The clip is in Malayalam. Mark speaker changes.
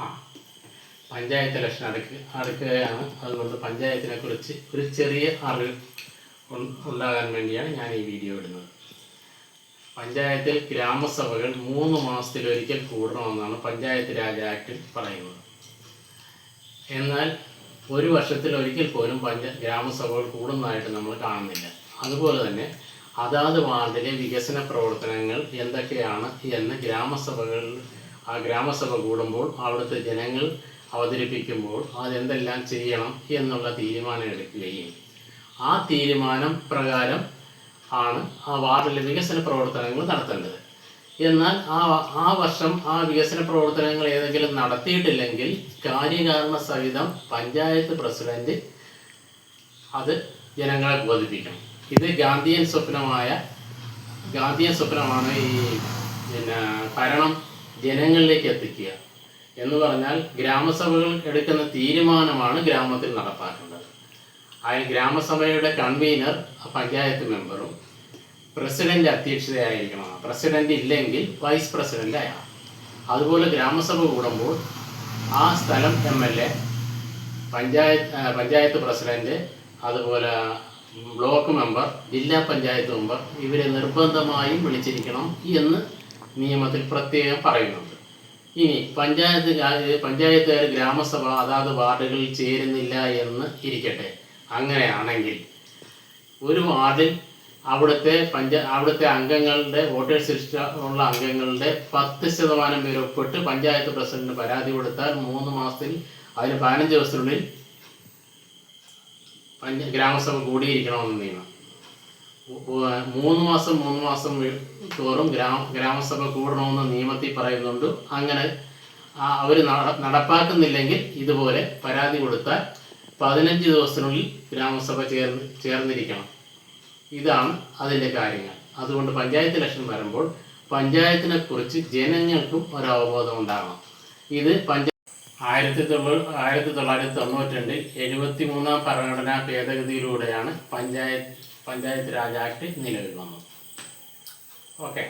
Speaker 1: ആ പഞ്ചായത്ത് ഇലക്ഷൻ അടുക്ക അടുക്കുകയാണ് അതുകൊണ്ട് പഞ്ചായത്തിനെ കുറിച്ച് ഒരു ചെറിയ അറിവ് ഉണ്ടാകാൻ വേണ്ടിയാണ് ഞാൻ ഈ വീഡിയോ ഇടുന്നത്. പഞ്ചായത്തിൽ ഗ്രാമസഭകൾ മൂന്ന് മാസത്തിലൊരിക്കൽ കൂടണമെന്നാണ് പഞ്ചായത്ത് രാജ് ആക്ടിൽ പറയുന്നത്. എന്നാൽ ഒരു വർഷത്തിൽ ഒരിക്കൽ പോലും പഞ്ച ഗ്രാമസഭകൾ കൂടുന്നതായിട്ട് നമ്മൾ കാണുന്നില്ല. അതുപോലെ തന്നെ അതാത് വാർഡിലെ വികസന പ്രവർത്തനങ്ങൾ എന്തൊക്കെയാണ് എന്ന് ഗ്രാമസഭകൾ ആ ഗ്രാമസഭ കൂടുമ്പോൾ അവിടുത്തെ ജനങ്ങൾ അവതരിപ്പിക്കുമ്പോൾ അതെന്തെല്ലാം ചെയ്യണം എന്നുള്ള തീരുമാനം എടുക്കുകയും ആ തീരുമാനം പ്രകാരം ആണ് ആ വാർഡിലെ വികസന പ്രവർത്തനങ്ങൾ നടത്തേണ്ടത്. എന്നാൽ ആ ആ വർഷം ആ വികസന പ്രവർത്തനങ്ങൾ ഏതെങ്കിലും നടത്തിയിട്ടില്ലെങ്കിൽ കാര്യകാരണ സഹിതം പഞ്ചായത്ത് പ്രസിഡന്റ് അത് ജനങ്ങളെ ബോധിപ്പിക്കണം ഇത് ഗാന്ധിയൻ സ്വപ്നമായ ഗാന്ധിയൻ സ്വപ്നമാണ് ഈ പിന്നെ ഭരണം ജനങ്ങളിലേക്ക് എത്തിക്കുക എന്ന് പറഞ്ഞാൽ ഗ്രാമസഭകൾ എടുക്കുന്ന തീരുമാനമാണ് ഗ്രാമത്തിൽ നടപ്പാക്കേണ്ടത്. അതിൽ ഗ്രാമസഭയുടെ കൺവീനർ പഞ്ചായത്ത് മെമ്പറും പ്രസിഡന്റ് അധ്യക്ഷതയായിരിക്കണം. പ്രസിഡന്റ് ഇല്ലെങ്കിൽ വൈസ് പ്രസിഡന്റ് അയാൾ. അതുപോലെ ഗ്രാമസഭ കൂടുമ്പോൾ ആ സ്ഥലം M L A panchayat panchayat president അതുപോലെ ബ്ലോക്ക് മെമ്പർ ജില്ലാ പഞ്ചായത്ത് മെമ്പർ ഇവരെ നിർബന്ധമായും വിളിച്ചിരിക്കണം എന്ന് നിയമത്തിൽ പ്രത്യേകം പറയുന്നുണ്ട്. ഇനി പഞ്ചായത്ത് പഞ്ചായത്തുകാർ ഗ്രാമസഭ അതാത് വാർഡുകളിൽ ചേരുന്നില്ല എന്ന് ഇരിക്കട്ടെ. അങ്ങനെയാണെങ്കിൽ ഒരു വാർഡിൽ അവിടുത്തെ പഞ്ച അവിടുത്തെ അംഗങ്ങളുടെ വോട്ടേഴ്സ് ലിസ്റ്റ് ഉള്ള അംഗങ്ങളുടെ പത്ത് ശതമാനം പേര് ഒപ്പിട്ട് പഞ്ചായത്ത് പ്രസിഡന്റ് പരാതി കൊടുത്താൽ മൂന്ന് മാസത്തിൽ അതിന് പതിനഞ്ച് ദിവസത്തിനുള്ളിൽ പഞ്ച ഗ്രാമസഭ കൂടിയിരിക്കണമെന്ന് നിയമം. മൂന്ന് മാസം മൂന്ന് മാസം തോറും ഗ്രാമ ഗ്രാമസഭ കൂടണമെന്ന് നിയമത്തിൽ പറയുന്നുണ്ട്. അങ്ങനെ അവർ നടപ്പാക്കുന്നില്ലെങ്കിൽ ഇതുപോലെ പരാതി കൊടുത്താൽ പതിനഞ്ച് ദിവസത്തിനുള്ളിൽ ഗ്രാമസഭ ചേർന്ന് ചേർന്നിരിക്കണം. ഇതാണ് അതിന്റെ കാര്യങ്ങൾ. അതുകൊണ്ട് പഞ്ചായത്ത് ഇലക്ഷൻ വരുമ്പോൾ പഞ്ചായത്തിനെ കുറിച്ച് ജനങ്ങൾക്കും ഒരു അവബോധം ഉണ്ടാകണം. ഇത് പഞ്ചായത്ത് ആയിരത്തി തൊള്ളൂ ആയിരത്തി തൊള്ളായിരത്തി തൊണ്ണൂറ്റി രണ്ടിൽ എഴുപത്തി മൂന്നാം ഭരണഘടനാ ഭേദഗതിയിലൂടെയാണ് പഞ്ചായത്ത് പഞ്ചായത്ത് രാജ് ആക്ട് നിലവിൽ വന്നു. ഓക്കെ.